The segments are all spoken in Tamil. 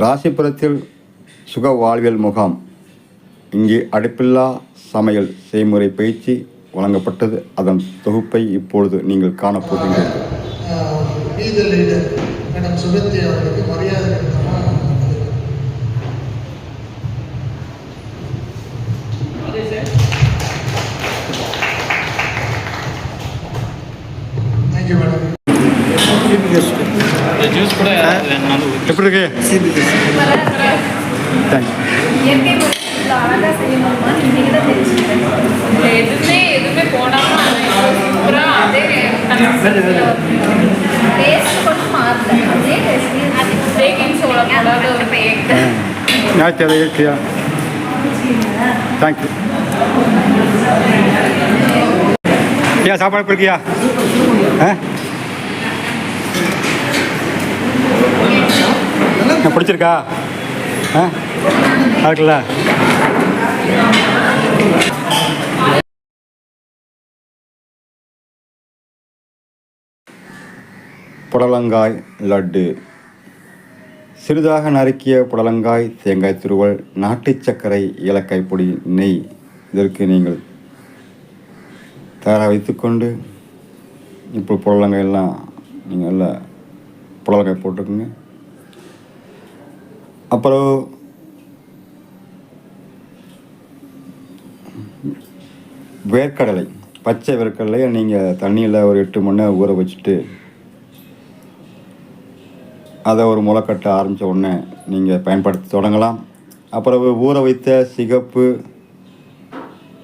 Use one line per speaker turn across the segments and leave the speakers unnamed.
ராசிபுரத்தில் சுக வாழ்வியல் முகாம். இங்கே அடுப்பில்லா சமையல் செய்முறை பயிற்சி வழங்கப்பட்டது. அதன் தொகுப்பை இப்பொழுது நீங்கள் காணப்போகின்றீர்கள்
தெரிஞ்சுக்கிட்டேன்
இதுல எதுவுமே எதுவுமே போடாம சூப்பரா அதே
டேஸ்ட் கொஞ்சம் மாறல அதே டேஸ்ட்
அது பேக்கிங் சோடா போடாத ஒரு பேக்
ஞாயிற்று அதை இருக்கியா தேங்க்யூ ஐயா சாப்பாடு எப்படி இருக்கியா ஆ நான் பிடிச்சிருக்கா? ஆ? இருக்குல்ல புடலங்காய் லட்டு. சிறிதாக நறுக்கிய புடலங்காய் தேங்காய் துருவல் நாட்டு சர்க்கரை ஏலக்காய் பொடி நெய். இதற்கு நீங்கள் தயாராக வைத்துக்கொண்டு இப்போ புடலங்காய் எல்லாம் நீங்கள் நல்லா புடலங்காய் போட்டுக்கோங்க. அப்புறம் வேர்க்கடலை. பச்சை வேர்க்கடலையை நீங்கள் தண்ணியில் ஒரு எட்டு மணி நேரம் ஊற வச்சுட்டு அதை ஒரு முளைக்கட்ட ஆரம்பித்த உடனே நீங்கள் பயன்படுத்தி தொடங்கலாம். அப்புறம் ஊற வைத்த சிகப்பு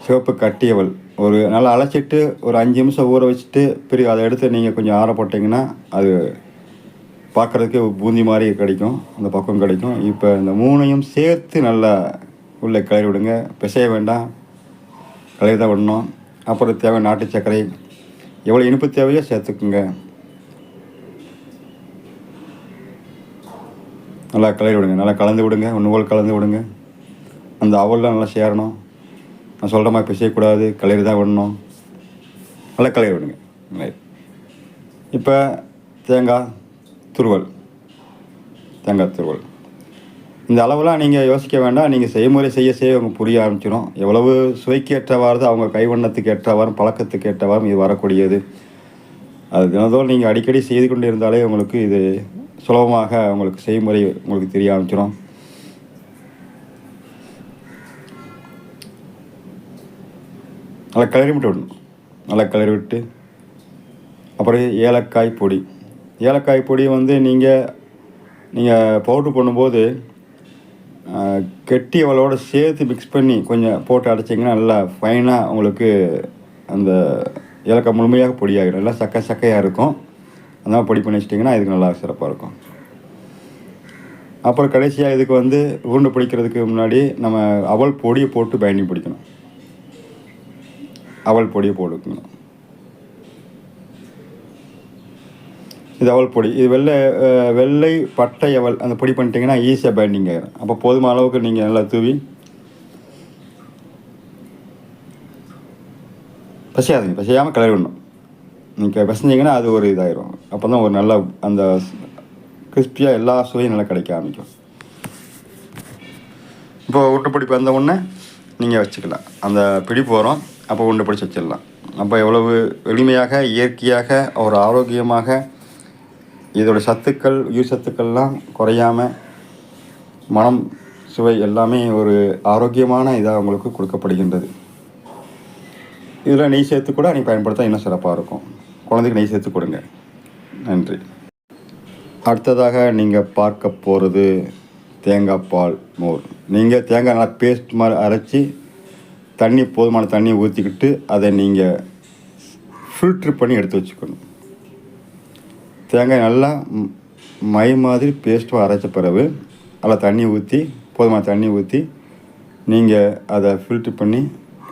சிவப்பு கட்டியவள் ஒரு நல்லா அழைச்சிட்டு ஒரு அஞ்சு நிமிஷம் ஊற வச்சுட்டு பிறகு அதை எடுத்து நீங்கள் கொஞ்சம் ஆற போட்டிங்கன்னா அது பார்க்குறதுக்கு பூந்தி மாதிரி கிடைக்கும் அந்த பக்கம் கிடைக்கும். இப்போ இந்த மூணையும் சேர்த்து நல்லா உள்ளே கிளறி விடுங்க. பிசைய வேண்டாம். கிளறி தான் விடணும். அப்புறம் தேவை நாட்டு சர்க்கரை. எவ்வளோ இனிப்பு தேவையோ சேர்த்துக்குங்க. நல்லா கிளறி விடுங்க. நல்லா கலந்து விடுங்க. ஒன்று போல் கலந்து விடுங்க. அந்த அவல்லாம் நல்லா சேரணும். நான் சொல்கிற மாதிரி பிசையக்கூடாது. கிளறி தான் விடணும். நல்லா கிளறி விடுங்க. இப்போ தேங்காய் துருவல் தேங்காய் துருவல் இந்த அளவுலாம் நீங்கள் யோசிக்க வேண்டாம். நீங்கள் செய்முறை செய்ய செய்ய அவங்க புரிய ஆரம்பிச்சிடும் எவ்வளவு சுவைக்கு ஏற்றவாறு அவங்க கைவண்ணத்துக்கு ஏற்றவாறும் பழக்கத்துக்கு ஏற்றவாறும் இது வரக்கூடியது. அது தினதோறும் நீங்கள் அடிக்கடி செய்து கொண்டு இருந்தாலே உங்களுக்கு இது சுலபமாக உங்களுக்கு செய்முறை உங்களுக்கு தெரிய ஆரம்பிச்சிடும் நல்லா கிளறி விட்டு விடணும். நல்லா கிளறி விட்டு அப்புறம் ஏலக்காய் பொடி. ஏலக்காய் பொடி வந்து நீங்கள் நீங்கள் பவுட்ரு பண்ணும்போது கெட்டி அவளோட சேர்த்து மிக்ஸ் பண்ணி கொஞ்சம் போட்டு அடைச்சிங்கன்னா நல்லா ஃபைனாக உங்களுக்கு அந்த ஏலக்காய் முழுமையாக பொடியாகிடும். நல்லா சக்கை சக்கையாக இருக்கும். அதனால் பொடி பண்ணி வச்சிட்டிங்கன்னா இதுக்கு நல்லா சிறப்பாக இருக்கும். அப்புறம் கடைசியாக இதுக்கு வந்து உருண்டை பிடிக்கிறதுக்கு முன்னாடி நம்ம அவல் பொடியை போட்டு பயணி பிடிக்கணும் அவல் பொடியை போட்டுக்கணும் இது அவல் பொடி. இது வெள்ளை வெள்ளை பட்டை அவல். அந்த பொடி பண்ணிட்டீங்கன்னா ஈஸியாக பைண்டிங் ஆகிடும் அப்போ போதுமான அளவுக்கு நீங்கள் நல்லா தூவி பசையாதுங்க. பசையாமல் கிளறி விடணும் நீங்கள் பசஞ்சிங்கன்னா அது ஒரு இதாகிடும் அப்போ தான் ஒரு நல்ல அந்த கிறிஸ்பியாக எல்லா சுவையும் நல்லா கிடைக்க ஆரம்பிக்கும். இப்போ உருட்டு பிடிப்பு வந்த உடனே நீங்கள் வச்சுக்கலாம். அந்த பிடிப்பு வரும் அப்போ உருண்டை பிடிச்சி வச்சிடலாம். அப்போ எவ்வளவு எளிமையாக இயற்கையாக ஒரு ஆரோக்கியமாக இதோட சத்துக்கள் உயிர் சத்துக்கள்லாம் குறையாமல் மனம் சுவை எல்லாமே ஒரு ஆரோக்கியமான இதாக உங்களுக்கு கொடுக்கப்படுகின்றது. இதில் நெய் சேர்த்து கூட நீங்கள் பயன்படுத்த இன்னும் சிறப்பாக இருக்கும். குழந்தைக்கு நெய் சேர்த்து கொடுங்க. நன்றி. அடுத்ததாக நீங்கள் பார்க்க போகிறது தேங்காய் பால் மோர். நீங்கள் தேங்காய் நல்லா பேஸ்ட் மாதிரி அரைச்சி தண்ணி போதுமான தண்ணி ஊற்றிக்கிட்டு அதை நீங்கள் ஃபில்ட்ரு பண்ணி எடுத்து வச்சுக்கணும். தேங்காய் நல்லா மை மாதிரி பேஸ்ட்டாக அரைச்ச பிறகு அதில் தண்ணி ஊற்றி போதுமான தண்ணி ஊற்றி நீங்கள் அதை ஃபில்ட்ரு பண்ணி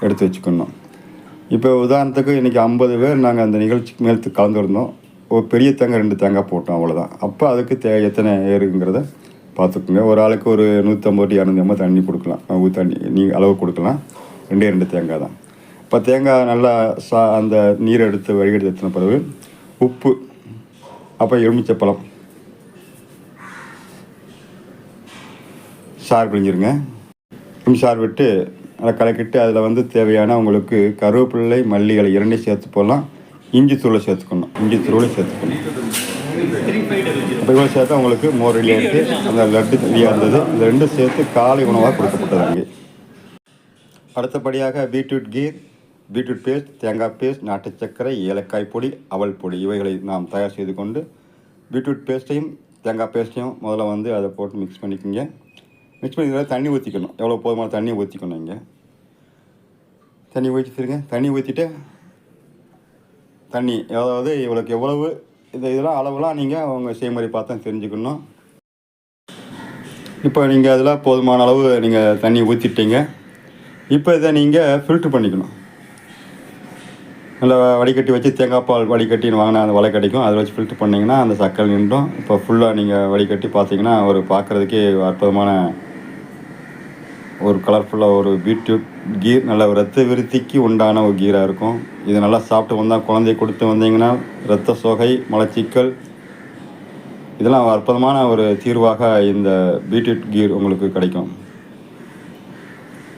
எடுத்து வச்சுக்கணும். இப்போ உதாரணத்துக்கு இன்றைக்கி ஐம்பது பேர் நாங்கள் அந்த நிகழ்ச்சிக்கு மேலே கலந்துருந்தோம் ஒரு பெரிய தேங்காய் ரெண்டு தேங்காய் போட்டோம் அவ்வளோதான் அப்போ அதுக்கு தே எத்தனை ஏறுங்கிறத பார்த்துக்குங்க. ஒரு ஆளுக்கு ஒரு நூற்றம்பது டு இரநூத்தி ஐம்பது தண்ணி கொடுக்கலாம். ஊ தண்ணி நீ அளவு கொடுக்கலாம். ரெண்டே ரெண்டு தேங்காய் தான். இப்போ தேங்காய் நல்லா சா அந்த நீரை எடுத்து வடிகட்டி எடுத்துன பிறகு உப்பு அப்போ எலுமிச்சப்பழம் சாறு பிழிஞ்சிருங்க. சார் சாறு விட்டு அதை கலக்கிட்டு அதில் வந்து தேவையான உங்களுக்கு கருவேப்பிள்ளை மல்லிகளை இரண்டையும் சேர்த்து போடலாம். இஞ்சி தூளை சேர்த்துக்கணும். இஞ்சி தூளை சேர்த்துக்கணும். அப்போ இவ்வளோ சேர்த்து உங்களுக்கு மோர் ரெடி ஆகிட்டு அந்த லட்டு ரெடியாக இருந்தது இந்த ரெண்டும் சேர்த்து காலை உணவாக கொடுக்கப்பட்டது அங்கே. அடுத்தபடியாக பீட்ரூட் கீர். பீட்ரூட் பேஸ்ட் தேங்காய் பேஸ்ட் நாட்டு சர்க்கரை ஏலக்காய் பொடி அவல் பொடி இவைகளை நாம் தயார் செய்து கொண்டு பீட்ரூட் பேஸ்ட்டையும் தேங்காய் பேஸ்ட்டையும் முதல்ல வந்து அதை போட்டு மிக்ஸ் பண்ணிக்கோங்க. மிக்ஸ் பண்ணி இதில் தண்ணி ஊற்றிக்கணும் எவ்வளோ போதுமான தண்ணி ஊற்றிக்கணும் இங்கே. தண்ணி ஊற்றிட்டுருங்க தண்ணி ஊற்றிட்டு தண்ணி அதாவது இவளுக்கு எவ்வளவு இந்த இதெல்லாம் அளவுலாம் நீங்கள் அவங்க செய்முறை பார்த்து தெரிஞ்சுக்கணும். இப்போ நீங்கள் அதில் போதுமான அளவு நீங்கள் தண்ணி ஊற்றிட்டீங்க இப்போ இதை நீங்கள் ஃபில்ட்ரு பண்ணிக்கணும். நல்லா வடிகட்டி வச்சு தேங்காய் பால் வடிகட்டின்னு வாங்கினா அந்த வலை கிடைக்கும். அதில் வச்சு ஃபில்ட்ரு பண்ணிங்கன்னா அந்த சக்கரை நின்றும். இப்போ ஃபுல்லாக நீங்கள் வடிகட்டி பார்த்தீங்கன்னா ஒரு பார்க்குறதுக்கே அற்புதமான ஒரு கலர்ஃபுல்லாக ஒரு பீட்ரூட் கீர் நல்ல ஒரு ரத்த விருத்திக்கு உண்டான ஒரு கீராக இருக்கும். இது நல்லா சாப்பிட்டு வந்தால் குழந்தை கொடுத்து வந்தீங்கன்னா ரத்த சோகை மலச்சிக்கல் இதெல்லாம் அற்புதமான ஒரு தீர்வாக இந்த பீட்ரூட் கீர் உங்களுக்கு கிடைக்கும்.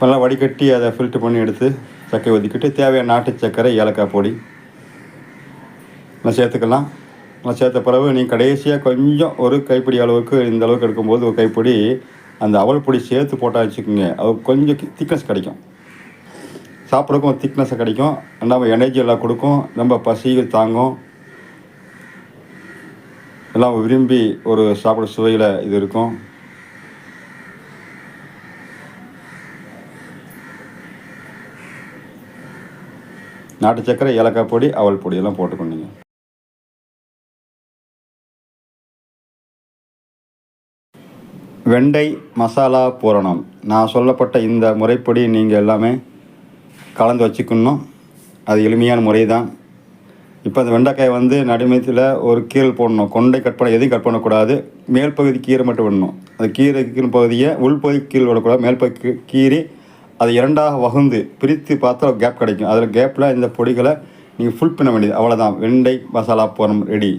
நல்லா வடிகட்டி அதை ஃபில்ட்ரு பண்ணி எடுத்து சக்கரை ஒதுக்கிட்டு தேவையான நாட்டு சர்க்கரை ஏலக்காய் பொடி. நல்லா சேர்த்துக்கலாம். நான் சேர்த்த பிறகு நீங்கள் கடைசியாக கொஞ்சம் ஒரு கைப்பிடி அளவுக்கு இந்த அளவுக்கு எடுக்கும்போது ஒரு கைப்பிடி அந்த அவல் பொடி சேர்த்து போட்டால் வச்சுக்கோங்க. அது கொஞ்சம் திக்னஸ் கிடைக்கும். சாப்பிட்றதுக்கும் திக்னஸை கிடைக்கும். நம்ம எனர்ஜி எல்லாம் கொடுக்கும். ரொம்ப பசி தாங்கும். எல்லாம் விரும்பி ஒரு சாப்பிட சுவையில் இது இருக்கும். நாட்டு சக்கரை ஏலக்காய் பொடி அவல் பொடி எல்லாம் போட்டுக்கொண்டீங்க. வெண்டை மசாலா பூரணம். நான் சொல்லப்பட்ட இந்த முறைப்படி நீங்கள் எல்லாமே கலந்து வச்சுக்கணும். அது எளிமையான முறை தான் இப்போ அந்த வெண்டைக்காய் வந்து நடுமயத்தில் ஒரு கீழ் போடணும். கொண்டை கட் பண்ண எதையும் கட் பண்ணக்கூடாது. மேல் பகுதி கீரை மட்டும் விடணும். அந்த கீரை கீழ் பகுதியை உள்பகுதி கீழ் விடக்கூடாது. மேல் பகுதி கீறி அதை இரண்டாக வகுந்து பிரித்து பார்த்தா கேப் கிடைக்கும். அதில் கேப்பில் இந்த பொடிகளை நீங்கள் ஃபுல் பண்ண வேண்டியது. அவ்வளோதான் வெண்டை மசாலா பூரணம் ரெடி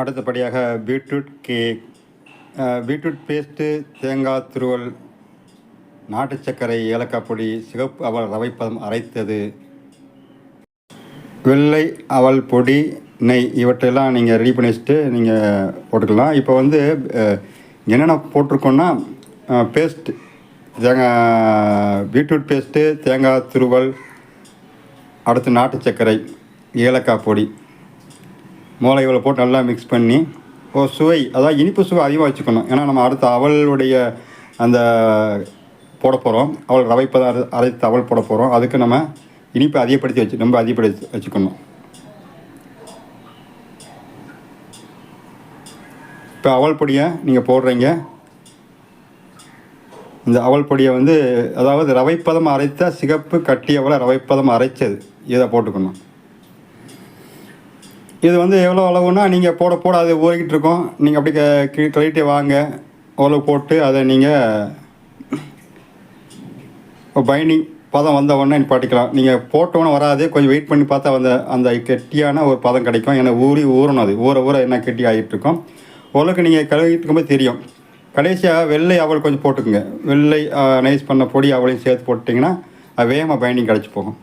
அடுத்தபடியாக பீட்ரூட் கேக் பீட்ரூட் பேஸ்ட்டு தேங்காய் துருவல் நாட்டு சர்க்கரை ஏலக்காய் பொடி சிகப்பு அவல் ரவைப்பதம் அரைத்தது. வெள்ளை அவல் பொடி நெய் இவற்றையெல்லாம் நீங்கள் ரெடி பண்ணி வச்சுட்டு நீங்கள் போட்டுக்கலாம். இப்போ வந்து என்னென்ன போட்டிருக்கோன்னா பேஸ்ட் தேங்காய் பீட்ரூட் பேஸ்ட்டு தேங்காய் துருவல் அடுத்து நாட்டு சர்க்கரை ஏலக்காய் பொடி மூளைகளை போட்டு நல்லா மிக்ஸ் பண்ணி ஒரு சுவை அதாவது இனிப்பு சுவை அதிகமாக வச்சுக்கணும். ஏன்னா நம்ம அடுத்த அவளுடைய அந்த போட போகிறோம் அவள் ரவைப்பதை அரை அரைத்து அவள் போட போகிறோம் அதுக்கு நம்ம இனிப்பை அதிகப்படுத்தி வச்சு ரொம்ப அதிகப்படுத்தி வச்சுக்கணும். இப்போ அவல் பொடியை நீங்கள் போடுறீங்க. இந்த அவல் பொடியை வந்து அதாவது ரவைப்பதம் அரைத்த சிகப்பு கட்டி அவலை ரவைப்பதம் அரைச்சது. இதை போட்டுக்கணும். இது வந்து எவ்வளோ அளவுன்னா நீங்கள் போட போட அது ஊறிக்கிட்டு இருக்கோம் நீங்கள் அப்படி கழிட்டே வாங்க. ஓலை போட்டு அதை நீங்கள் பைண்டிங் பதம் வந்த உடனே நிப்பாட்டிக்கலாம் நீங்கள் போட்டோன்னே வராது கொஞ்சம் வெயிட் பண்ணி பார்த்தா அந்த அந்த கெட்டியான ஒரு பதம் கிடைக்கும். ஏன்னா ஊறி ஊறணும் அது. ஊற ஊற என்ன கெட்டி ஆகிட்டு இருக்கும் ஓரளவுக்கு நீங்கள் கழுவிட்டு இருக்கும்போது தெரியும். கடைசியாக வெள்ளை அவள் கொஞ்சம் போட்டுக்குங்க. வெள்ளை நைஸ் பண்ண பொடி அவளையும் சேர்த்து போட்டிங்கன்னா அது வேகமாக பைண்டிங் கிடச்சி போகும்.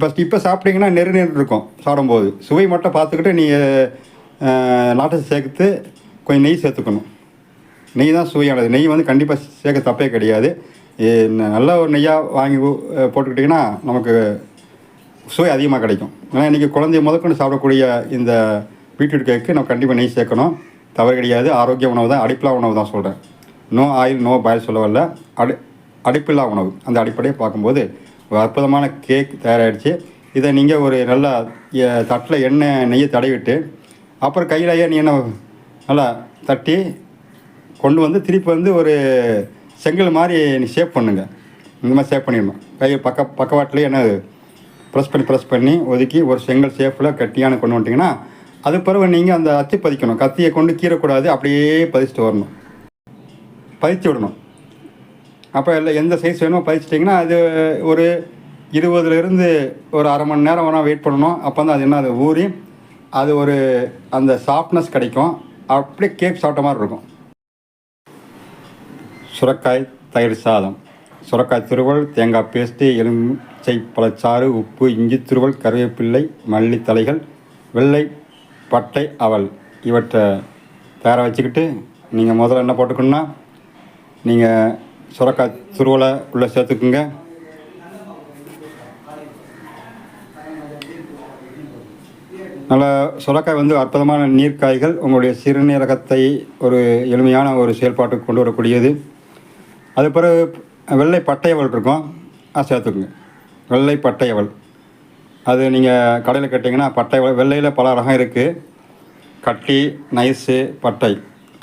ஃபஸ்ட் இப்போ சாப்பிட்டீங்கன்னா நெரு நெரு இருக்கும் சாப்பிடும்போது. சுவை மட்டும் பார்த்துக்கிட்டு நீங்கள் நாட்டை சேர்த்து கொஞ்சம் நெய் சேர்த்துக்கணும். நெய் தான் சுவையானது. நெய் வந்து கண்டிப்பாக சேர்க்க தப்பே கிடையாது. நல்ல ஒரு நெய்யாக வாங்கி போட்டுக்கிட்டிங்கன்னா நமக்கு சுவை அதிகமாக கிடைக்கும். ஏன்னா இன்றைக்கி குழந்தைய முதற்கொண்டு சாப்பிடக்கூடிய இந்த பீட்ரூட் கேக்கு நம்ம கண்டிப்பாக நெய் சேர்க்கணும். தவறு கிடையாது. ஆரோக்கிய உணவு தான் அடிப்பில்லா உணவு தான் சொல்கிறேன் நோ ஆயில் நோ பாயில் சொல்ல வரல. அடி அடிப்பில்லா உணவு. அந்த அடிப்படையை பார்க்கும்போது ஒரு அற்புதமான கேக் தயாராகிடுச்சு இதை நீங்கள் ஒரு நல்ல எ- தட்டில் எண்ணெய் நெய்யை தடவிட்டு அப்புறம் கையிலேயே நீ என்ன நல்லா தட்டி கொண்டு வந்து திருப்பி வந்து ஒரு செங்கல் மாதிரி நீ ஷேப் பண்ணுங்கள் இந்த மாதிரி ஷேப் பண்ணிடணும். கையை பக்க பக்கவாட்டிலே என்ன ப்ரெஸ் பண்ணி ப்ரெஸ் பண்ணி ஒதுக்கி ஒரு செங்கல் ஷேப்பில் கட்டியான கொண்டு வந்துட்டிங்கன்னா அது பிறகு நீங்கள் அந்த அச்சு பதிக்கணும். கத்தியை கொண்டு கீறக்கூடாது. அப்படியே பதிச்சுட்டு வரணும். பதிச்சு விடணும். அப்போ இல்லை எந்த சைஸ் வேணுமோ பதிச்சிட்டிங்கன்னா அது ஒரு இருபதுலேருந்து ஒரு அரை மணி நேரம் வேணால் வெயிட் பண்ணணும். அப்போ தான் அது என்ன அது ஊறி அது ஒரு அந்த சாஃப்ட்னஸ் கிடைக்கும். அப்படியே கேக் சாப்பிட்ட மாதிரி இருக்கும். சுரக்காய் தயிர் சாதம். சுரக்காய் துருவல் தேங்காய் பேஸ்ட்டு எலுமிச்சை பழச்சாறு உப்பு இஞ்சி துருவல் கருவேப்பிள்ளை மல்லி தலைகள் வெள்ளை பட்டை அவல். இவற்றை தயார வச்சுக்கிட்டு நீங்கள் முதல்ல என்ன போட்டுக்கணுன்னா நீங்கள் சுரக்காய் துருவலை உள்ளே சேர்த்துக்குங்க. நல்ல சுரக்காய் வந்து அற்புதமான நீர்க்காய்கள். உங்களுடைய சிறுநீரகத்தை ஒரு எளிமையான ஒரு செயல்பாட்டுக்கு கொண்டு வரக்கூடியது. அது பிறகு வெள்ளை பட்டையவல் இருக்கும். அது சேர்த்துக்குங்க. வெள்ளை பட்டையவல். அது நீங்கள் கடையில் கேட்டிங்கன்னா பட்டை வெள்ளையில் பல ரகம் இருக்குது கட்டி நைஸு பட்டை.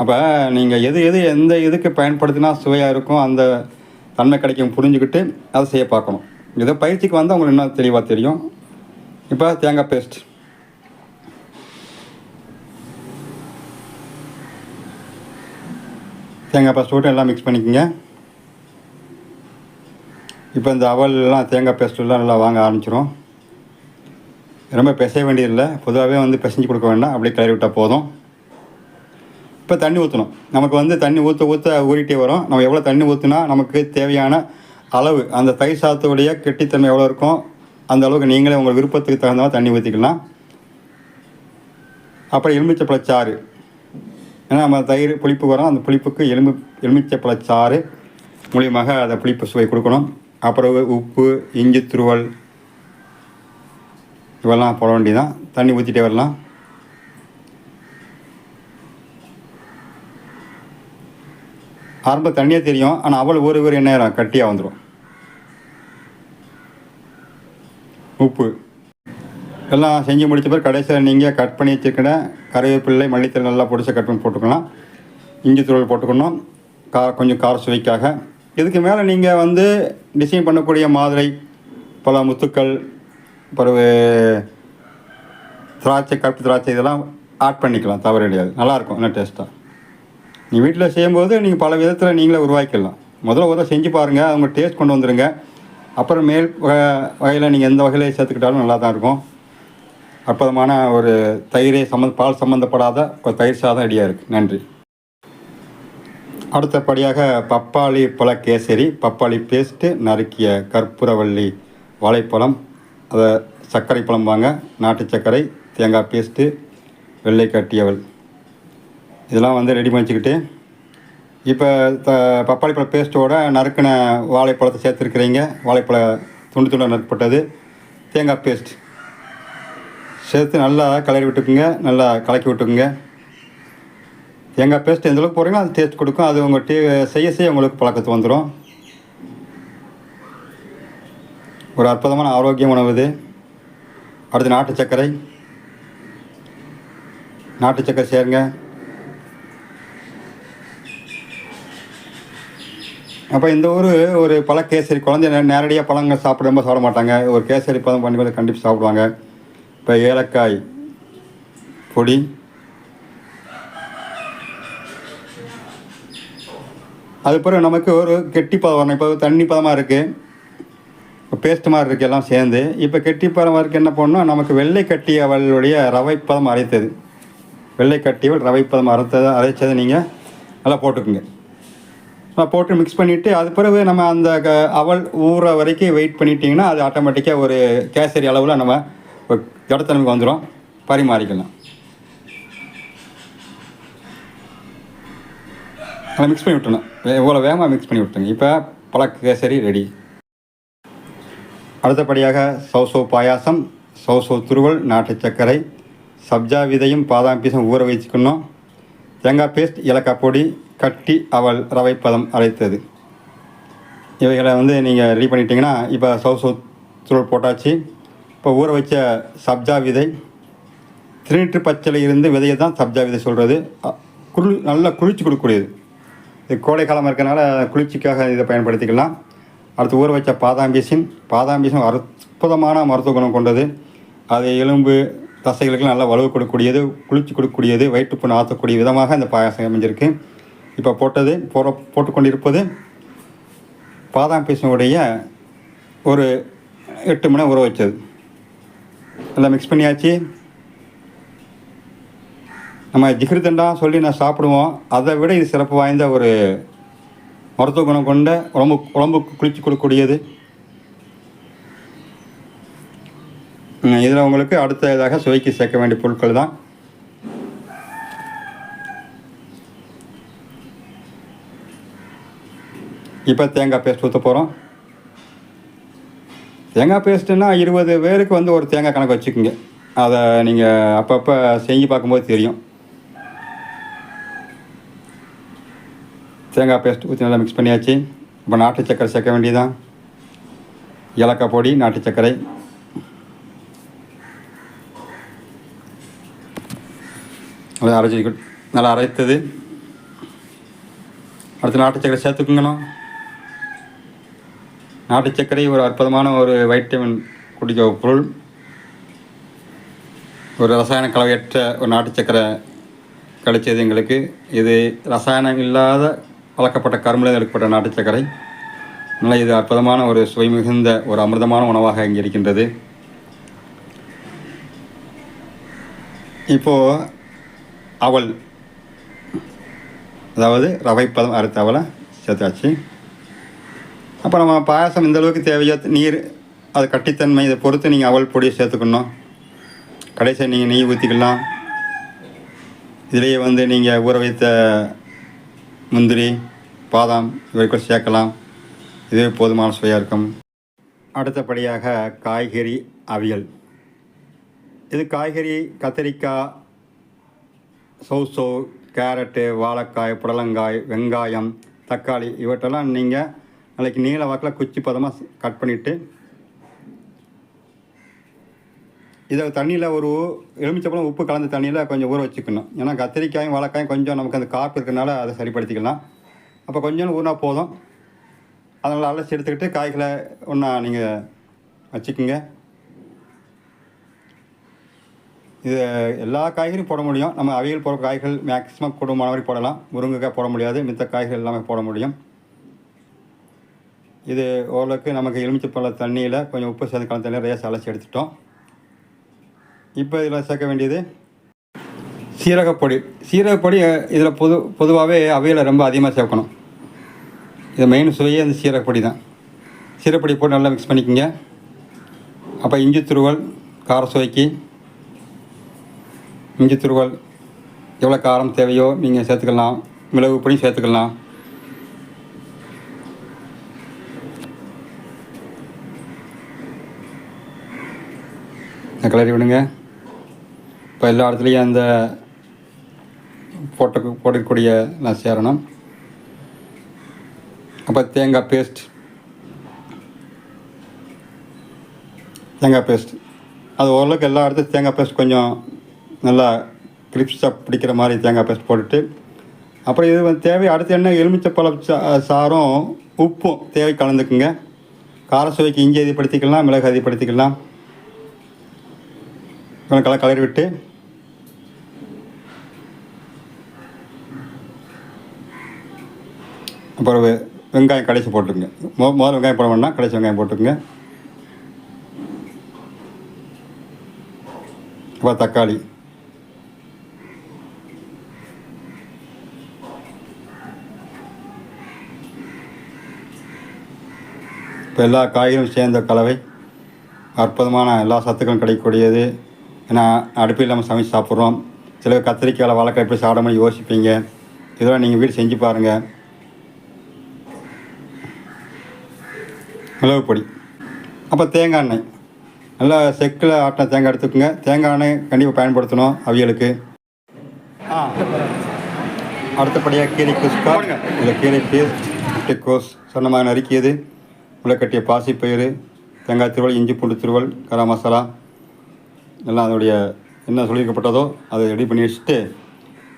அப்போ நீங்கள் எது எது எந்த இதுக்கு பயன்படுத்தினா சுவையாக இருக்கும் அந்த தன்மை கிடைக்கும் புரிஞ்சுக்கிட்டு அதை செய்ய பார்க்கணும். இதை பயிற்சிக்கு வந்தால் உங்களுக்கு இன்னும் தெளிவாக தெரியும். இப்போ தேங்காய் பேஸ்ட். தேங்காய் பேஸ்ட் போட்டு எல்லாம் மிக்ஸ் பண்ணிக்கோங்க. இப்போ இந்த அவல்லாம் தேங்காய் பேஸ்ட்டுலாம் நல்லா வாங்க ஆரம்பிச்சிரும். ரொம்ப பிசைய வேண்டியதில்லை. பொதுவாகவே வந்து பிசைஞ்சு கொடுக்க வேண்டாம். அப்படியே கிளறி விட்டால் போதும். இப்போ தண்ணி ஊற்றணும் நமக்கு வந்து தண்ணி ஊற்ற ஊற்ற ஊறிட்டே வரும். நம்ம எவ்வளோ தண்ணி ஊற்றினா நமக்கு தேவையான அளவு அந்த தயிர் சாத்துடைய கெட்டித்தன்மை எவ்வளோ இருக்கும் அந்த அளவுக்கு நீங்களே உங்கள் விருப்பத்துக்கு தகுந்த மாதிரி தண்ணி ஊற்றிக்கலாம் அப்புறம் எலுமிச்சப்பழச்சாறு ஏன்னா நம்ம தயிர் புளிப்பு வரும். அந்த புளிப்புக்கு எலும்பு எலுமிச்சப்பழச்சாறு மூலியமாக அதை புளிப்பு சுவை கொடுக்கணும். அப்புறம் உப்பு இஞ்சி துருவல் இவெல்லாம் போட வேண்டியதான் தண்ணி ஊற்றிட்டே வரலாம். ஆரம்ப தண்ணியே தெரியும் ஆனால் அவள் ஒரு ஒரு என்ன கட்டியாக வந்துடும் உப்பு. எல்லாம் செஞ்சு முடிச்ச பிறகு கடைசியில் நீங்கள் கட் பண்ணி வச்சுருக்கிற கருவேப்பிள்ளை மல்லித்தலை நல்லா பிடிச்ச கட் பண்ணி போட்டுக்கலாம். இஞ்சி துருவல் போட்டுக்கணும். கா கொஞ்சம் கார சுவைக்காக. இதுக்கு மேலே நீங்கள் வந்து டிசைன் பண்ணக்கூடிய மாதிரி பல முத்துக்கள் பிறகு திராட்சை கருப்பு திராட்சை இதெல்லாம் ஆட் பண்ணிக்கலாம் தவறு கிடையாது. நல்லாயிருக்கும் இன்னும் டேஸ்ட்டாக நீங்கள் வீட்டில் செய்யும்போது நீங்கள் பல விதத்தில் நீங்களே உருவாக்கிடலாம். முதல்ல ஒரு செஞ்சு பாருங்கள் அவங்க டேஸ்ட் கொண்டு வந்துடுங்க அப்புறம் மேல் வ- வகையில் நீங்கள் எந்த வகையில் சேர்த்துக்கிட்டாலும் நல்லா தான் இருக்கும். அற்புதமான ஒரு தயிரே சம்மந்த பால் சம்மந்தப்படாத ஒரு தயிர் சாதம் ரெடியாக இருக்குது நன்றி. அடுத்தபடியாக பப்பாளி பழ கேசரி பப்பாளி பேஸ்ட்டு நறுக்கிய கற்பூரவள்ளி வாழைப்பழம் அதை சர்க்கரை பழம் வாங்க நாட்டு சர்க்கரை தேங்காய் பேஸ்ட்டு வெள்ளை கட்டியவள். இதெல்லாம் வந்து ரெடி பண்ணி வச்சுக்கிட்டு இப்போ த பப்பாளி பழ பேஸ்ட்டோட நறுக்கின வாழைப்பழத்தை சேர்த்துருக்குறீங்க. வாழைப்பழ துண்டு துண்டு நறுக்கப்பட்டது. தேங்காய் பேஸ்ட் சேர்த்து நல்லா கலரி விட்டுக்குங்க நல்லா கலக்கி விட்டுக்குங்க. எங்கள் பேஸ்ட் எந்தளவுக்கு போடுறீங்களோ அது டேஸ்ட் கொடுக்கும். அது உங்கள் டீ செய்ய செய்ய உங்களுக்கு பழக்கத்து வந்துடும் ஒரு அற்புதமான ஆரோக்கிய உணவு இது அடுத்து நாட்டு சர்க்கரை. நாட்டு சர்க்கரை சேருங்க. அப்போ இந்த ஊர் ஒரு பழ கேசரி குழந்தை நேரடியாக பழங்கள் சாப்பிட ரொம்ப சாப்பிட மாட்டாங்க. ஒரு கேசரி பழம் பண்ணி கண்டிப்பாக சாப்பிடுவாங்க. இப்போ ஏலக்காய் பொடி அது பிறகு நமக்கு ஒரு கெட்டி பதம் வரணும். இப்போ தண்ணி பதமாக இருக்குது பேஸ்ட் மாதிரி இருக்குது எல்லாம் சேர்ந்து. இப்போ கெட்டி பதமாக இருக்குது என்ன பண்ணணும் நமக்கு வெள்ளை கட்டி அவளுடைய ரவை பதம் அரைத்தது. வெள்ளை கட்டியவள் ரவை பதம் அரைத்தது அரைச்சதை நீங்கள் நல்லா போட்டுக்குங்க. நான் போட்டு மிக்ஸ் பண்ணிவிட்டு அது பிறகு நம்ம அந்த க- அவள் ஊற வரைக்கும் வெயிட் பண்ணிட்டீங்கன்னா அது ஆட்டோமேட்டிக்காக ஒரு கேசரி அளவில் நம்ம இடத்த நமக்கு வந்துடும் பரிமாறிக்கலாம். அதை மிக்ஸ் பண்ணி விட்டணும் இவ்வளோ வேகமாக மிக்ஸ் பண்ணி விட்டுங்க இப்போ பழ கேசரி ரெடி அடுத்தபடியாக சௌசோ பாயாசம் சௌசோ துருவல் நாட்டு சர்க்கரை சப்ஜா விதையும் பாதாம் பீஸும் ஊற வச்சுக்கணும். தேங்காய் பேஸ்ட் ஏலக்காய் பொடி கட்டி அவல் ரவை பதம் அரைத்தது. இவைகளை வந்து நீங்கள் ரெடி பண்ணிட்டீங்கன்னா இப்போ சௌசோ துருவல் போட்டாச்சு. இப்போ ஊற வச்ச சப்ஜா விதை திருநீற்று பச்சையில் இருந்து விதையை தான் சப்ஜா விதை சொல்கிறது குளிர் நல்லா குளிச்சு கொடுக்கக்கூடியது. இது கோடை காலம் இருக்கனால குளிர்ச்சிக்காக இதை பயன்படுத்திக்கலாம். அடுத்து ஊற வச்ச பாதாம் பீசின் அற்புதமான மருத்துவ குணம் கொண்டது. அது எலும்பு தசைகளுக்கு நல்லா வலுவு கொடுக்கக்கூடியது குளிர்ச்சி கொடுக்கக்கூடியது வயிற்றுப்புண் ஆற்றக்கூடிய விதமாக இந்த பாயாசம் அமைஞ்சிருக்கு. இப்போ போட்டது போட போட்டுக்கொண்டிருப்பது பாதாம்பீசனுடைய ஒரு எட்டு மணி ஊற வச்சது. எல்லாம் மிக்ஸ் பண்ணியாச்சு. நம்ம ஜிகிருதண்டா சொல்லி நான் சாப்பிடுவோம். அதை விட இது சிறப்பு வாய்ந்த ஒரு மருத்துவ குணம் கொண்ட உடம்பு உடம்புக்கு குளிச்சு கொடுக்கக்கூடியது. இதில் உங்களுக்கு அடுத்த இதாக சுவைக்கு சேர்க்க வேண்டிய பொருட்கள் தான். இப்போ தேங்காய் பேஸ்ட் ஊற்ற போகிறோம். தேங்காய் பேஸ்ட்டுன்னா இருபது பேருக்கு வந்து ஒரு தேங்காய் கணக்கு வச்சுக்கோங்க. அதை நீங்கள் அப்பப்போ செஞ்சு பார்க்கும்போது தெரியும். தேங்காய் பேஸ்ட் ஊற்றி நல்லா மிக்ஸ் பண்ணியாச்சு. இப்போ நாட்டு சர்க்கரை சேர்க்க வேண்டியதான் ஏலக்காய் பொடி நாட்டு சர்க்கரை. நல்லா அரைச்சி நல்லா அரைத்தது. அடுத்து நாட்டு சர்க்கரை சேர்த்துக்குங்கணும் நாட்டு சர்க்கரை ஒரு அற்புதமான ஒரு வைட்டமின் குடிக்க பொருள். ஒரு ரசாயன கலவையற்ற ஒரு நாட்டு சர்க்கரை கிடைச்சது எங்களுக்கு. இது ரசாயனம் இல்லாத வளர்க்கப்பட்ட கருமலை எடுக்கப்பட்ட நாட்டு சர்க்கரை. நல்ல இது அற்புதமான ஒரு சுவை மிகுந்த ஒரு அமிர்தமான உணவாக இங்கே இருக்கின்றது. இப்போது அவல். அதாவது ரவை பதம் அறுத்த அவளை சேர்த்தாச்சு. அப்போ நம்ம பாயசம் இந்தளவுக்கு தேவையோ நீர் அது கட்டித்தன்மை இதை பொறுத்து நீங்கள் அவள் பொடியை சேர்த்துக்கணும். கடைசியாக நீங்கள் நெய் ஊற்றிக்கலாம் இதிலேயே வந்து நீங்கள் ஊற வைத்த முந்திரி பாதாம் இவர்கள் சேர்க்கலாம். இது போதுமான சுவையாக இருக்கும். அடுத்தபடியாக காய்கறி அவியல். இது காய்கறி கத்திரிக்காய் சௌசோ கேரட்டு வாழைக்காய் புடலங்காய் வெங்காயம் தக்காளி இவற்றெல்லாம் நீங்கள் நாளைக்கு நீள வாக்கில் குச்சி பதமாக கட் பண்ணிவிட்டு இதை தண்ணியில் ஒரு எலுமிச்சப்பழம் உப்பு கலந்த தண்ணியில் கொஞ்சம் ஊற வச்சுக்கணும். ஏன்னா கத்திரிக்காயும் வாழைக்காயும் கொஞ்சம் நமக்கு அந்த காப்பு இருக்கிறனால அதை சரிப்படுத்திக்கலாம். அப்போ கொஞ்சம் ஊறினா போதும். அதனால் அலசி எடுத்துக்கிட்டு காய்களை ஒன்றா நீங்கள் வச்சுக்கோங்க. இது எல்லா காய்கறியும் போட முடியும். நம்ம அவியல் போகிற காய்கள் மேக்ஸிமம் குடும்பமான மாதிரி போடலாம். முருங்கைக்காய் போட முடியாது. மித்த காய்கள் எல்லாமே போட முடியும். இது ஓரளவுக்கு நமக்கு எலுமிச்சப்பழ தண்ணியில் கொஞ்சம் உப்பு சேர்ந்து கலந்த தண்ணியில் ரேஸ் அலசி எடுத்துட்டோம். இப்போ இதில் சேர்க்க வேண்டியது சீரகப்பொடி சீரகப்பொடி இதில் பொது பொதுவாகவே அவையில் ரொம்ப அதிகமாக சேர்க்கணும். இது மெயின் சுவையே அந்த சீரகப்பொடி தான். சீரகப்பொடி போட்டு நல்லா மிக்ஸ் பண்ணிக்கோங்க. அப்போ இஞ்சி துருவல் கார சுவைக்கு. இஞ்சி துருவல் எவ்வளோ காரம் தேவையோ நீங்கள் சேர்த்துக்கலாம். மிளகு பொடியும் சேர்த்துக்கலாம். கிளறி விடுங்க. இப்போ எல்லா இடத்துலையும் அந்த போட்டு போடக்கூடிய நான் சேரணும். அப்போ தேங்காய் பேஸ்ட் தேங்காய் பேஸ்ட் அது ஓரளவுக்கு எல்லா இடத்துலையும் தேங்காய் பேஸ்ட் கொஞ்சம் நல்லா கிரிப்ஸாக பிடிக்கிற மாதிரி தேங்காய் பேஸ்ட் போட்டுட்டு அப்புறம் இது வந்து தேவை அடுத்து என்ன எலுமிச்சப்பழம் சா சாரும் உப்பும் தேவை கலந்துக்குங்க. கார சுவைக்கு இஞ்சி அதிகப்படுத்திக்கலாம் மிளகு அதிகப்படுத்திக்கலாம். கலர் கலரி விட்டு அப்புறம் வெங்காயம் கடைசி போட்டுக்குங்க மொ முதல் வெங்காயம் போட வேணாம் கடைசி வெங்காயம் போட்டுக்குங்க. அப்புறம் தக்காளி. இப்போ எல்லா காய்கறியும் சேர்ந்த கலவை. அற்புதமான எல்லா சத்துக்களும் கிடைக்கக்கூடியது. ஏன்னா அடுப்பு இல்லாமல் சமைச்சு சாப்பிட்றோம். சில கத்திரிக்காயில் வாழைக்காய் எப்படி சாப்பிட முடியும் யோசிப்பீங்க. இதெல்லாம் நீங்கள் வீடு செஞ்சு பாருங்கள் மிளகு பொடி. அப்போ தேங்காய் எண்ணெய். நல்லா செக்கில் ஆட்டின தேங்காய் எடுத்துக்கோங்க. தேங்காய் எண்ணெய் கண்டிப்பாக பயன்படுத்தணும் அவியலுக்கு. ஆ. அடுத்தபடியாக கீரை குஸ்கா இல்லை கீரை பேஸ்ட் முட்டைக்கோஸ் சொன்ன மாதிரி நறுக்கியது. முளைக்கட்டிய பாசிப்பயிறு தேங்காய் திருவல் இஞ்சி பூண்டு திருவல் கரம் மசாலா. எல்லாம் அதோடைய என்ன சொல்லியிருக்கப்பட்டதோ அதை ரெடி பண்ணி வச்சுட்டு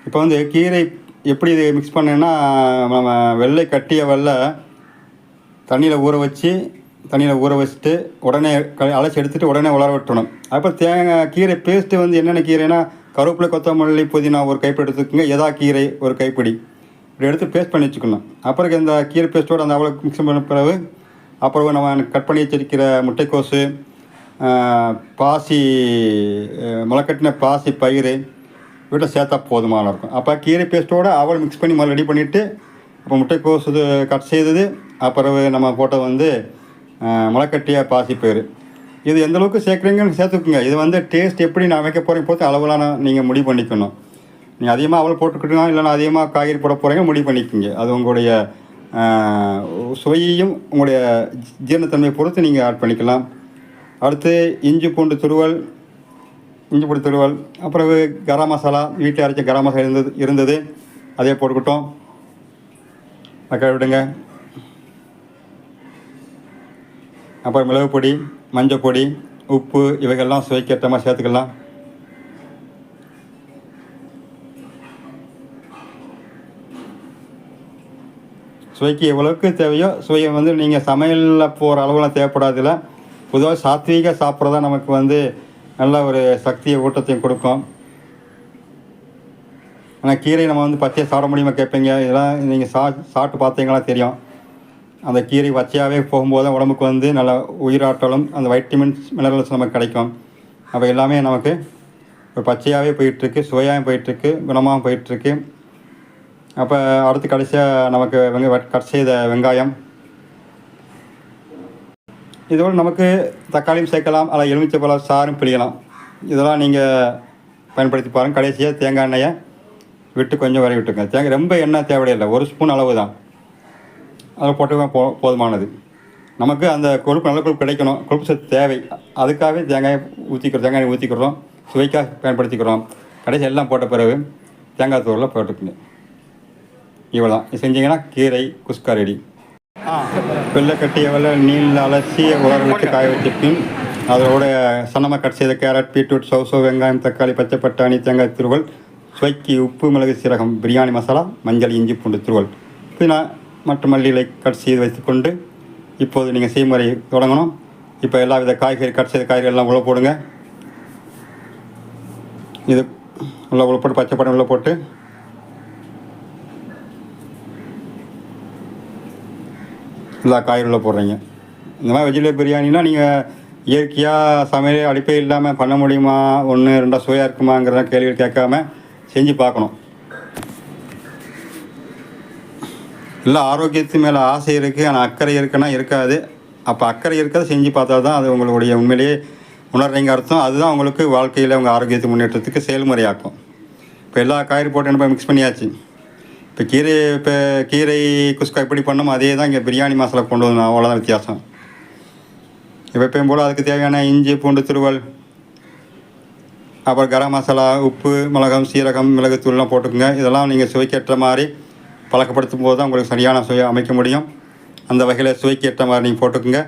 இப்போ வந்து கீரை எப்படி இது மிக்ஸ் பண்ணேன்னா நம்ம வெள்ளை கட்டிய வெள்ளை தண்ணியில் ஊற வச்சு தண்ணியில் ஊற வச்சுட்டு உடனே க அலசி எடுத்துட்டு உடனே உலர விட்டணும் அப்புறம் தேங்காய் கீரை பேஸ்ட்டு வந்து என்னென்ன கீரைனா கருவேப்பிலை கொத்தமல்லி புதினா ஒரு கைப்பிடி எடுத்துக்கோங்க. எதா கீரை ஒரு கைப்பிடி. இப்படி எடுத்து பேஸ்ட் பண்ணி வச்சுக்கணும். அப்புறம் இந்த கீரை பேஸ்ட்டோட அந்த அவ்வளோ மிக்ஸ் பண்ண பிறகு அப்புறம் நம்ம கட் பண்ணி வச்சிருக்கிற முட்டைக்கோசு பாசி முளைக்கட்டின பாசி பயிர் வீட்டில் சேர்த்தா போதுமான இருக்கும். அப்போ கீரை பேஸ்ட்டோடு அவள் மிக்ஸ் பண்ணி முதல்ல ரெடி பண்ணிவிட்டு அப்போ முட்டைக்கோசு இது கட் செய்தது அப்புறம் நம்ம போட்டது வந்து ஆஹ், முளைக்கட்டிய இது எந்த அளவுக்கு சேர்க்குறீங்கன்னு சேர்த்துக்குங்க. இது வந்து டேஸ்ட் எப்படி நான் வைக்க போகிறேன் பொறுத்து அளவெல்லாம் நீங்கள் முடிவு பண்ணிக்கணும். நீங்கள் அதிகமாக அவல் போட்டுக்கிட்டலாம் இல்லைன்னா அதிகமாக காய்கறி போட போகிறீங்க முடிவு பண்ணிக்கோங்க. அது உங்களுடைய சுவையையும் உங்களுடைய ஜீ- ஜீரணத்தன்மையை பொறுத்து நீங்கள் ஆட் பண்ணிக்கலாம். அடுத்து இஞ்சி பூண்டு துருவல் இஞ்சி பூண்டு துருவல் அப்புறம் கரம் மசாலா வீட்டில் அரைச்ச கரம் மசாலா இருந்தது இருந்தது அதே போட்டுக்கிட்டோம். தக்காளி விடுங்க. அப்புறம் மிளகு பொடி மஞ்சள் பொடி உப்பு இவைகள்லாம் சுவைக்கேற்ற மாதிரி சேர்த்துக்கலாம். சுவைக்கு எவ்வளவுக்கு தேவையோ சுவையை வந்து நீங்கள் சமையலில் போகிற அளவுலாம் தேவைப்படாதில்ல பொதுவாக சாத்வீக சாப்பிட்றதா நமக்கு வந்து நல்ல ஒரு சக்தியை ஊட்டத்தையும் கொடுக்கும். ஆனால் கீரை நம்ம வந்து பச்சையாக சாப்பிட முடியுமா கேட்பீங்க? இதெல்லாம் நீங்கள் சா சாப்பிட்டு பார்த்தீங்களா? தெரியும். அந்த கீரை பச்சையாகவே போகும்போது தான் உடம்புக்கு வந்து நல்ல உயிராற்றலும் அந்த வைட்டமின்ஸ் மினரல்ஸ் நமக்கு கிடைக்கும். அப்போ எல்லாமே நமக்கு இப்போ பச்சையாகவே போயிட்டுருக்கு சுவையாகவும் போயிட்டுருக்கு குணமாகவும் போயிட்டுருக்கு. அப்போ அடுத்து கடைசியாக நமக்கு வெங்க கட் செய்த வெங்காயம். இதோடு நமக்கு தக்காளியும் சேர்க்கலாம் அல்ல எலுமிச்சை பழம் சாரும் பிழியலாம். இதெல்லாம் நீங்கள் பயன்படுத்தி பாருங்கள் கடைசியாக தேங்காய் எண்ணெயை விட்டு கொஞ்சம் வரை விட்டுங்க தேங்காய் ரொம்ப எண்ணெய் தேவையில்லை. ஒரு ஸ்பூன் அளவு தான் அதில் போட்டு போ போதுமானது. நமக்கு அந்த கொழுப்பு நல்ல கொழுப்பு கிடைக்கணும். கொழுப்பு சத்து தேவை. அதுக்காகவே தேங்காயை ஊற்றிக்கிறோம் தேங்காய் ஊற்றிக்கிறோம் சுவைக்காக பயன்படுத்திக்கிறோம். கடைசி எல்லாம் போட்ட பிறகு தேங்காய் தூரில் போட்டுக்குங்க இவ்வளோ தான் செஞ்சீங்கன்னா கீரை குஸ்கா ரெடி. வெள்ளை கட்டியவளை நீரில் அலசி உலர வச்சு காய வச்ச பின் அதோட சன்னமாக கட் செய்த கேரட் பீட்ரூட் சௌசோ வெங்காயம் தக்காளி பச்சை பட்டாணி தேங்காய் துருவல் சுவைக்கு உப்பு மிளகு சீரகம் பிரியாணி மசாலா மஞ்சள் இஞ்சி பூண்டு துருவல். புதினா மற்றும் மல்லிகளை கட் செய்து வைத்துக்கொண்டு இப்போது நீங்கள் செய்முறை தொடங்கணும். இப்போ எல்லா வித காய்கறி கட் செய்த காய்கறி எல்லாம் உள்ள போடுங்க. இது உள்ள உள்ள போட்டு பச்சை பட்டாணி உள்ள போட்டு. எல்லா காய்கறியில் போடுறீங்க. இந்த மாதிரி வெஜிடபிள் பிரியாணினா நீங்கள் இயற்கையாக சமையல் அடிப்பே இல்லாமல் பண்ண முடியுமா? ஒன்று ரெண்டாக சுவையாக இருக்குமாங்கிறத கேள்விகள் கேட்காம செஞ்சு பார்க்கணும். இல்லை ஆரோக்கியத்து மேலே ஆசை இருக்குது ஆனால் அக்கறை இருக்குன்னா இருக்காது. அப்போ அக்கறை இருக்கிறத செஞ்சு பார்த்தா தான் அது உங்களுடைய உண்மையிலேயே உணர்றீங்க அர்த்தம். அதுதான் உங்களுக்கு வாழ்க்கையில் உங்கள் ஆரோக்கியத்தை முன்னேற்றத்துக்கு செயல்முறையாக்கும். இப்போ எல்லா காய்கறி போட்டு என்ன மிக்ஸ் பண்ணியாச்சு? இப்போ கீரை இப்போ கீரை குஸ்கா எப்படி பண்ணோமோ அதே தான் இங்கே பிரியாணி மசாலா கொண்டு வந்தோம். அவ்வளோதான் வித்தியாசம். இப்போ எப்பயும் போல் அதுக்கு தேவையான இஞ்சி பூண்டு திருவல் அப்புறம் கரம் மசாலா உப்பு மிளகம் சீரகம் மிளகுத்தூள்லாம் போட்டுக்கோங்க. இதெல்லாம் நீங்கள் சுவைக்கேற்ற மாதிரி பழக்கப்படுத்தும் போது தான் உங்களுக்கு சரியான சுவை அமைக்க முடியும். அந்த வகையில் சுவைக்கேற்ற மாதிரி நீங்கள் போட்டுக்கோங்க.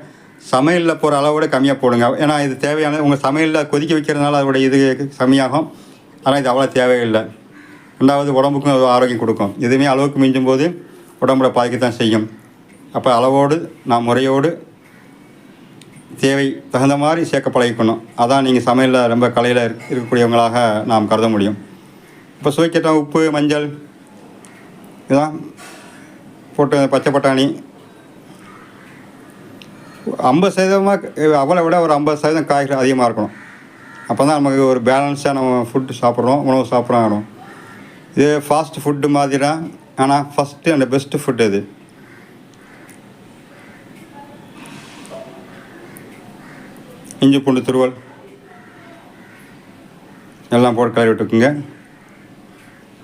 சமையலில் போகிற அளவோட கம்மியாக போடுங்க. ஏன்னா இது தேவையான உங்கள் சமையலில் கொதிக்க வைக்கிறதுனால அதோட இது கம்மியாகும். ஆனால் இது அவ்வளோ தேவையில்லை. ரெண்டாவது உடம்புக்கும் அது ஆரோக்கியம் கொடுக்கும். எதுவுமே அளவுக்கு மிஞ்சும் போது உடம்புல பாதிக்கத்தான் செய்யும். அப்போ அளவோடு நாம் முறையோடு தேவை தகுந்த மாதிரி சேர்க்க பழகிக்கணும். அதான் நீங்கள் சமையலில் ரொம்ப கலையில் இருக்கக்கூடியவங்களாக நாம் கருத முடியும். இப்போ சுவைக்கேற்ற உப்பு மஞ்சள் இதுதான் போட்டு பச்சை பட்டாணி. ஐம்பது சதவீதமாக அவளை விட ஒரு ஐம்பது சதவீதம் காய்கறி அதிகமாக இருக்கணும். அப்போ தான் நமக்கு ஒரு பேலன்ஸாக நம்ம ஃபுட்டு சாப்பிட்றோம் உணவு சாப்பிட்றோம். இது ஃபாஸ்ட் ஃபுட்டு மாதிரி தான் ஆனால் ஃபஸ்ட்டு அண்ட் பெஸ்ட்டு ஃபுட்டு இது இஞ்சி பூண்டு துருவல். எல்லாம் போட்டு கலரி விட்டுக்குங்க.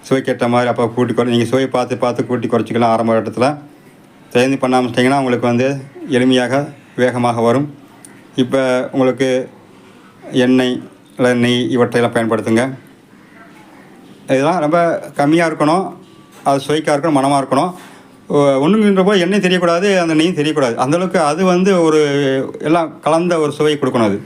சுவைக்கேற்ற மாதிரி அப்போ கூட்டி குறை நீங்கள் சுவை பார்த்து பார்த்து கூட்டி குறைச்சிக்கலாம் ஆரம்ப கட்டத்தில். தயந்து பண்ணாமல் வச்சிட்டிங்கன்னா உங்களுக்கு வந்து எளிமையாக வேகமாக வரும். இப்போ உங்களுக்கு எண்ணெய் இல்லை நெய் இவற்றையெல்லாம் பயன்படுத்துங்க. இதெல்லாம் ரொம்ப கம்மியாக இருக்கணும். அது சுவைக்காக இருக்கணும் மனமாக இருக்கணும். ஒன்றுங்கன்றப்போ எண்ணெய் தெரியக்கூடாது அந்த நெய்யும் தெரியக்கூடாது. அந்தளவுக்கு அது வந்து ஒரு எல்லாம் கலந்த ஒரு சுவை கொடுக்கணும் அது.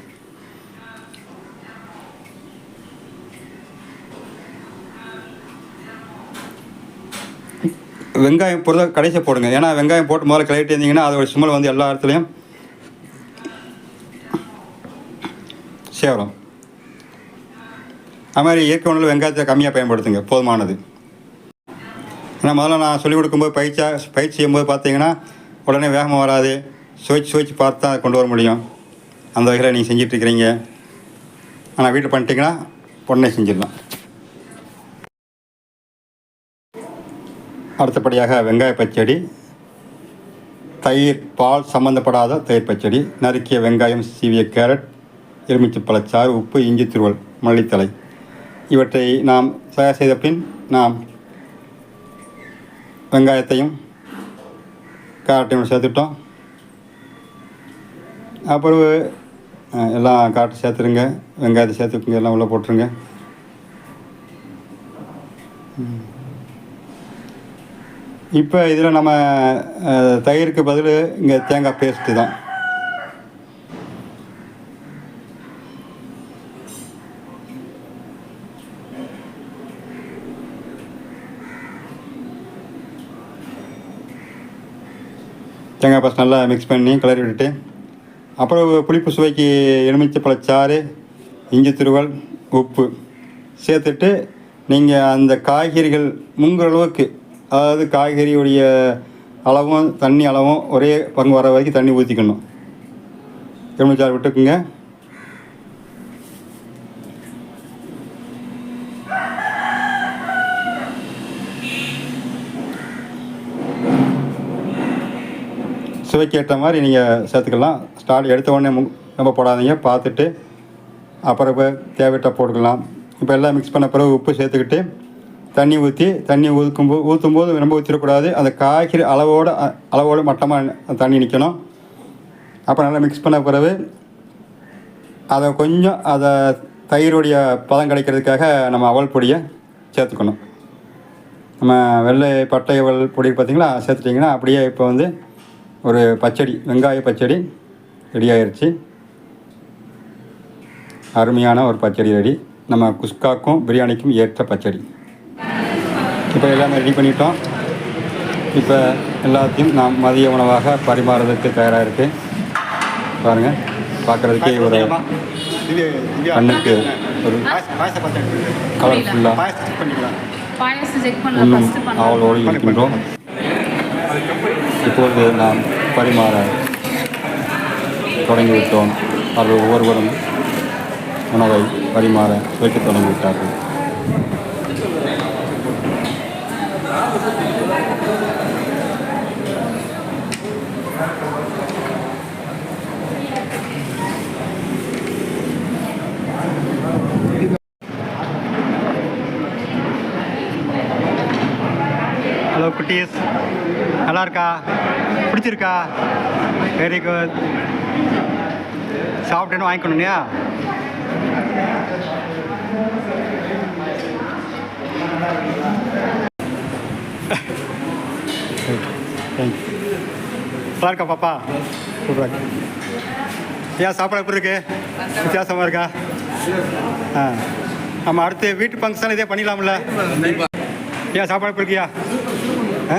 வெங்காயம் பொறுத்த கடைசியாக போடுங்க. ஏன்னா வெங்காயம் போட்டு முதல்ல கிளறிட்டு இருந்தீங்கன்னா அதோட சுமல் வந்து எல்லா இடத்துலையும் சேரும். அது மாதிரி இயற்கை உணவு வெங்காயத்தை கம்மியாக பயன்படுத்துங்க. போதுமானது. ஆனால் முதல்ல நான் சொல்லிக் கொடுக்கும்போது பயிற்சியாக பயிற்சி செய்யும்போது பார்த்தீங்கன்னா உடனே வேகமாக வராது. சுவைச்சு சுவைச்சு பார்த்து தான் கொண்டு வர முடியும். அந்த வகையில் நீங்கள் செஞ்சிட்ருக்கிறீங்க ஆனால் வீட்டில் பண்ணிட்டீங்கன்னா உடனே செஞ்சிடலாம். அடுத்தபடியாக வெங்காய பச்சடி தயிர் பால் சம்மந்தப்படாத தயிர் பச்சடி நறுக்கிய வெங்காயம் சீவிய கேரட் எலுமிச்சை பழச்சாறு உப்பு இஞ்சி துருவல் மல்லித்தலை இவற்றை நாம் தயார் செய்த பின் நாம் வெங்காயத்தையும் கேரட்டையும் சேர்த்துட்டோம். அப்புறம் எல்லாம் காட்டு சேர்த்துருங்க. வெங்காயத்தை சேர்த்துக்குங்க. எல்லாம் உள்ளே போட்டுருங்க. இப்போ இதில் நம்ம தயிருக்கு பதில் இங்கே தேங்காய் பேஸ்ட்டு தான். தேங்காய் பேஸ்ட் நல்லா மிக்ஸ் பண்ணி கிளறி விட்டுட்டு அப்புறம் புளிப்பு சுவைக்கு எலுமிச்சை பழச்சாறு இஞ்சி துருவல் உப்பு சேர்த்துட்டு நீங்கள் அந்த காய்கறிகள் முங்குற அளவுக்கு அதாவது காய்கறியுடைய அளவும் தண்ணி அளவும் ஒரே பங்கு வர வரைக்கும் தண்ணி ஊற்றிக்கணும் எலுமிச்சாறு விட்டுக்குங்க. சுவைக்கேற்ற மாதிரி நீங்கள் சேர்த்துக்கலாம். ஸ்டார்ட் எடுத்த உடனே மு- ரொம்ப போடாதீங்க. பார்த்துட்டு அப்புறம் இப்போ போட்டுக்கலாம். இப்போ எல்லாம் மிக்ஸ் பண்ண பிறகு உப்பு சேர்த்துக்கிட்டு தண்ணி ஊற்றி தண்ணி ஊற்றும்போது ஊற்றும்போது ரொம்ப ஊற்றிடக்கூடாது அந்த காய்கறி அளவோடு அளவோடு அளவோட மட்டமாக தண்ணி நிற்கணும் அப்புறம் நல்லா மிக்ஸ் பண்ண பிறகு அதை கொஞ்சம் அதை தயிருடைய பதம் கிடைக்கிறதுக்காக நம்ம அவல் பொடியை சேர்த்துக்கணும். நம்ம வெள்ளை பட்டை அவல் பொடி பார்த்திங்களா? சேர்த்துட்டிங்கன்னா அப்படியே இப்போ வந்து ஒரு பச்சடி வெங்காய பச்சடி ரெடி ஆயிருச்சு அருமையான ஒரு பச்சடி ரெடி. நம்ம குஸ்காக்கும் பிரியாணிக்கும் ஏற்ற பச்சடி. இப்போ எல்லாமே ரெடி பண்ணிட்டோம். இப்போ எல்லாத்தையும் நாம் மதிய உணவாக பரிமாறுறதுக்கு தயாராக இருக்குது பாருங்கள் பார்க்குறதுக்கே ஒரு கண்ணுக்கு ஒரு கலர்ஃபுல்லாக
பாயாசம் செக் பண்ணலாம்.
இன்னும் அவளோடு இருக்கின்றோம். இப்பொழுது நாம் பரிமாற தொடங்கிவிட்டோம். அவர்கள் ஒவ்வொருவரும் உணவை பரிமாற வைக்க தொடங்கிவிட்டார்கள். நல்லா இருக்கா பிடிச்சிருக்கா? வெரி குட் சாப்பிட்டேன்னு வாங்கிக்கணும்யா? நல்லா இருக்கா பாப்பா? சூப்பராக ஏன் சாப்பாடு எப்படி இருக்கு? வித்தியாசமாக இருக்கா? ஆ. ஆமாம் அடுத்து வீட்டு ஃபங்க்ஷன் இதே பண்ணிடலாம்ல? ஏன் சாப்பாடு எப்படி இருக்கியா? ஆ?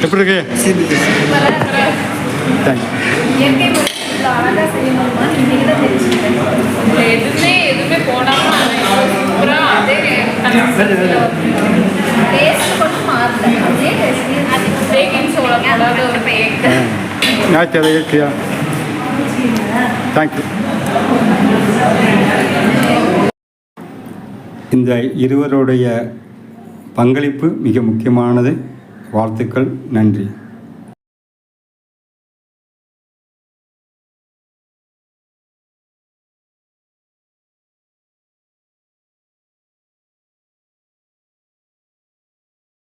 பேக்
ஞாயிற்று இயற்கையா தேங்க்யூ இந்த இருவருடைய பங்களிப்பு மிக முக்கியமானது. வாழ்த்துக்கள் நன்றி.